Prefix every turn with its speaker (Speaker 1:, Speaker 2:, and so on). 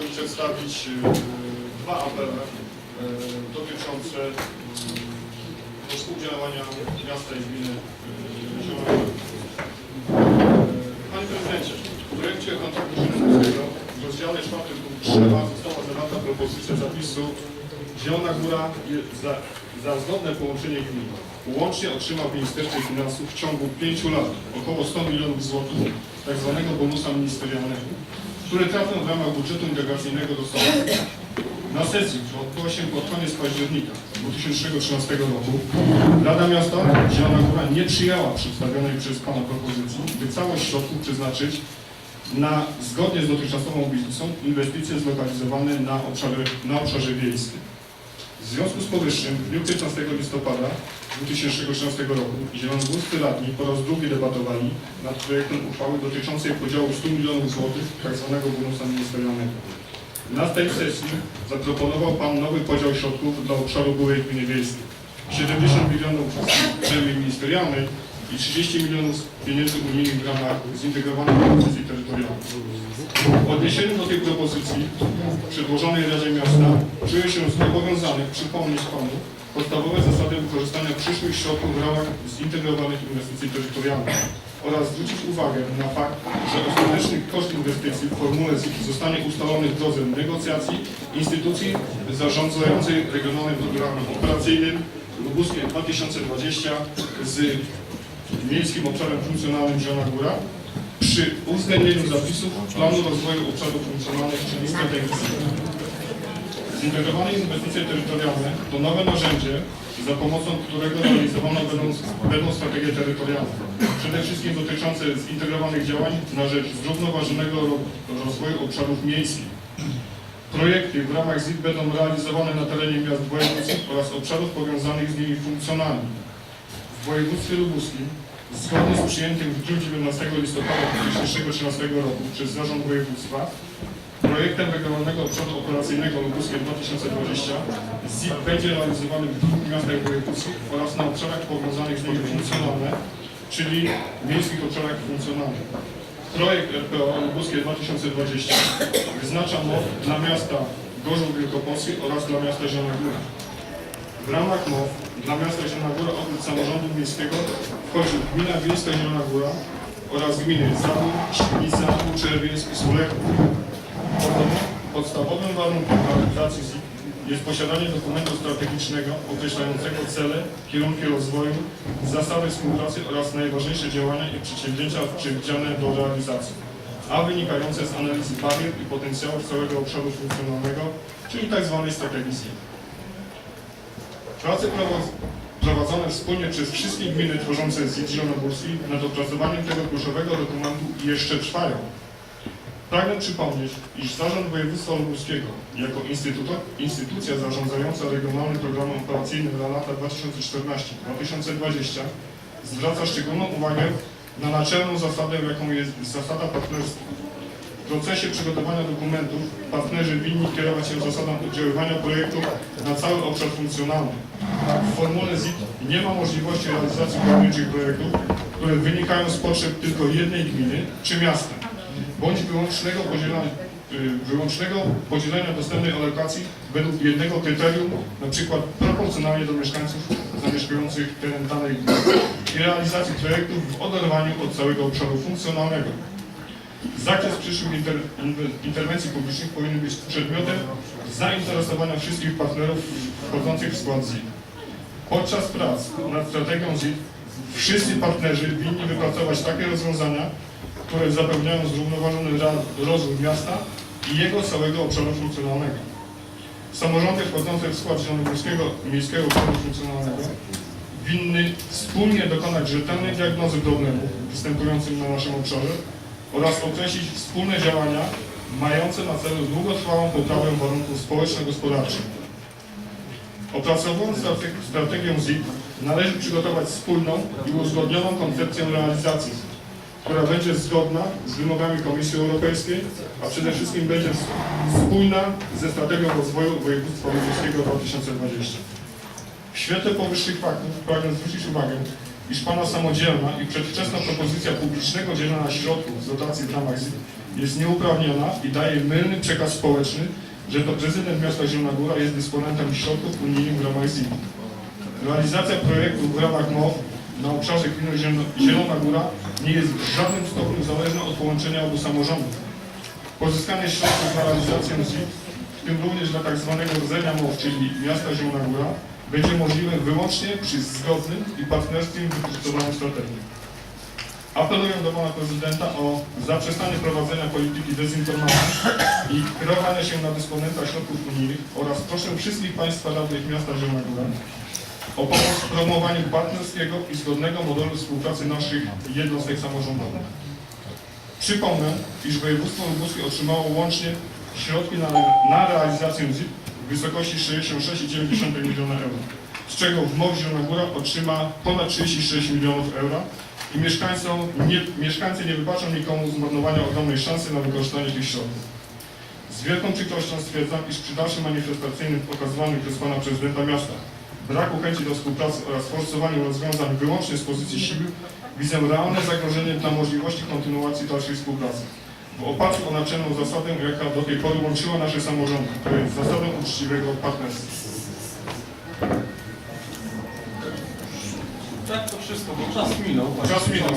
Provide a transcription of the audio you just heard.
Speaker 1: chciałbym przedstawić e, dwa apele e, dotyczące no, współdziałania miasta i gminy. E, Panie Prezydencie, w projekcie kontraktu środowiskowego w rozdziale 4 punkt 3 została zawarta propozycja zapisu Zielona Góra za, za zgodne połączenie gmin łącznie otrzyma w Ministerstwie Finansów w ciągu 5 lat około 100 milionów złotych tak zwanego bonusa ministerialnego, które trafią w ramach budżetu integracyjnego do Sołectwa. Na sesji, która odbyła się pod koniec października 2013 roku, Rada Miasta Zielona Góra nie przyjęła przedstawionej przez Pana propozycji, by całość środków przeznaczyć na, zgodnie z dotychczasową obietnicą, inwestycje zlokalizowane na na obszarze wiejskim. W związku z powyższym w dniu 15 listopada 2013 roku zielonogórscy radni po raz drugi debatowali nad projektem uchwały dotyczącej podziału 100 milionów złotych tzw. bonusa ministerialnego. Na tej sesji zaproponował Pan nowy podział środków dla obszaru byłej gminy wiejskiej. 70 milionów z ministerialnej i 30 milionów pieniędzy unijnych w ramach zintegrowanej inwestycji terytorialnej. W odniesieniu do tej propozycji przedłożonej Radzie Miasta czuję się zobowiązany przypomnieć Panu podstawowe zasady wykorzystania przyszłych środków w ramach zintegrowanych inwestycji terytorialnych oraz zwrócić uwagę na fakt, że ostateczny koszt inwestycji w formule zostanie ustalony w drodze negocjacji instytucji zarządzającej Regionalnym Programem Operacyjnym Lubuskie 2020 z Miejskim Obszarem Funkcjonalnym Zielona Góra przy uwzględnieniu zapisów planu rozwoju obszarów funkcjonalnych, czyli strategii. Zintegrowane inwestycje terytorialne to nowe narzędzie, za pomocą którego realizowane będą, będą strategie terytorialne. Przede wszystkim dotyczące zintegrowanych działań na rzecz zrównoważonego ro- rozwoju obszarów miejskich. Projekty w ramach ZIT będą realizowane na terenie miast wojewódzkich oraz obszarów powiązanych z nimi funkcjonalnie. W województwie lubuskim, zgodnie z przyjętym w dniu 19 listopada 2013 roku przez Zarząd Województwa, projektem Regionalnego Obszaru Operacyjnego Lubuskie 2020 ZIP będzie realizowany w dwóch miastach wojewódzkich oraz na obszarach powiązanych z nimi funkcjonalne, czyli miejskich obszarach funkcjonalnych. Projekt RPO Lubuskie 2020 wyznacza MOW dla miasta Gorzów Wielkopolski oraz dla miasta Zielona Góra. W ramach MOW dla miasta Zielona Góra oprócz samorządu miejskiego wchodzi gmina wiejska Zielona Góra oraz gminy Zabór, Świnica, Czerwiec i Sulechów. Podstawowym warunkiem realizacji ZIP jest posiadanie dokumentu strategicznego określającego cele, kierunki rozwoju, zasady współpracy oraz najważniejsze działania i przedsięwzięcia przewidziane do realizacji, a wynikające z analizy barier i potencjałów całego obszaru funkcjonalnego, czyli tzw. strategii ZIP. Prace prowadzone wspólnie przez wszystkie gminy tworzące ZIT Zielonogórski nad opracowaniem tego kluczowego dokumentu jeszcze trwają. Pragnę przypomnieć, iż Zarząd Województwa Lubuskiego jako instytucja zarządzająca Regionalnym Programem Operacyjnym na lata 2014-2020 zwraca szczególną uwagę na naczelną zasadę, jaką jest zasada partnerstwa. W procesie przygotowania dokumentów partnerzy winni kierować się zasadą oddziaływania projektu na cały obszar funkcjonalny. W formule ZIT nie ma możliwości realizacji pojedynczych projektów, które wynikają z potrzeb tylko jednej gminy czy miasta bądź wyłącznego podzielania, y, wyłącznego podzielenia dostępnej alokacji według jednego kryterium, np. proporcjonalnie do mieszkańców zamieszkujących teren danej gminy i realizacji projektów w oderwaniu od całego obszaru funkcjonalnego. Zakres przyszłych inter, interwencji publicznych powinien być przedmiotem zainteresowania wszystkich partnerów wchodzących w skład ZIT. Podczas prac nad strategią ZIT wszyscy partnerzy winni wypracować takie rozwiązania, które zapewniają zrównoważony rozwój miasta i jego całego obszaru funkcjonalnego. Samorządy wchodzące w skład Zielonogórskiego Miejskiego Planu Funkcjonalnego winny wspólnie dokonać rzetelnej diagnozy problemów występujących na naszym obszarze oraz określić wspólne działania mające na celu długotrwałą poprawę warunków społeczno-gospodarczych. Opracowując strate- strategię ZIP należy przygotować spójną i uzgodnioną koncepcję realizacji, która będzie zgodna z wymogami Komisji Europejskiej, a przede wszystkim będzie spójna ze strategią rozwoju województwa lubuskiego 2020. W świetle powyższych faktów pragnę zwrócić uwagę iż Pana samodzielna i przedwczesna propozycja publicznego dzielenia środków z dotacji w ramach jest nieuprawniona i daje mylny przekaz społeczny, że to prezydent miasta Zielona Góra jest dysponentem środków unijnych w ramach ZIT. Realizacja projektu w ramach MOW na obszarze gminy Zielona- Góra nie jest w żadnym stopniu zależna od połączenia obu samorządów. Pozyskanie środków na realizację ZIT, w tym również dla tzw. rdzenia MOW, czyli miasta Zielona Góra, będzie możliwe wyłącznie przy zgodnym i partnerskim wypracowanym strategii. Apeluję do Pana Prezydenta o zaprzestanie prowadzenia polityki dezinformacji i kreowania się na dysponenta środków unijnych oraz proszę wszystkich Państwa radnych miasta Zielona Góra o pomoc w promowaniu partnerskiego i zgodnego modelu współpracy naszych jednostek samorządowych. Przypomnę, iż województwo lubuskie otrzymało łącznie środki na, na realizację ZIP w wysokości 66,9 miliona euro, z czego w MOW Zielona Góra otrzyma ponad 36 milionów euro i mieszkańcom, nie, mieszkańcy nie wybaczą nikomu zmarnowania ogromnej szansy na wykorzystanie tych środków. Z wielką przykrością stwierdzam, iż przy dalszym manifestacyjnym okazywanym przez Pana Prezydenta Miasta braku chęci do współpracy oraz forsowaniu rozwiązań wyłącznie z pozycji siły widzę realne zagrożenie dla możliwości kontynuacji dalszej współpracy. W oparciu o naczelną zasadę, jaka do tej pory łączyła nasze samorządy, to jest zasadę uczciwego partnerstwa.
Speaker 2: Tak, to wszystko, bo czas minął.
Speaker 1: Czas minął.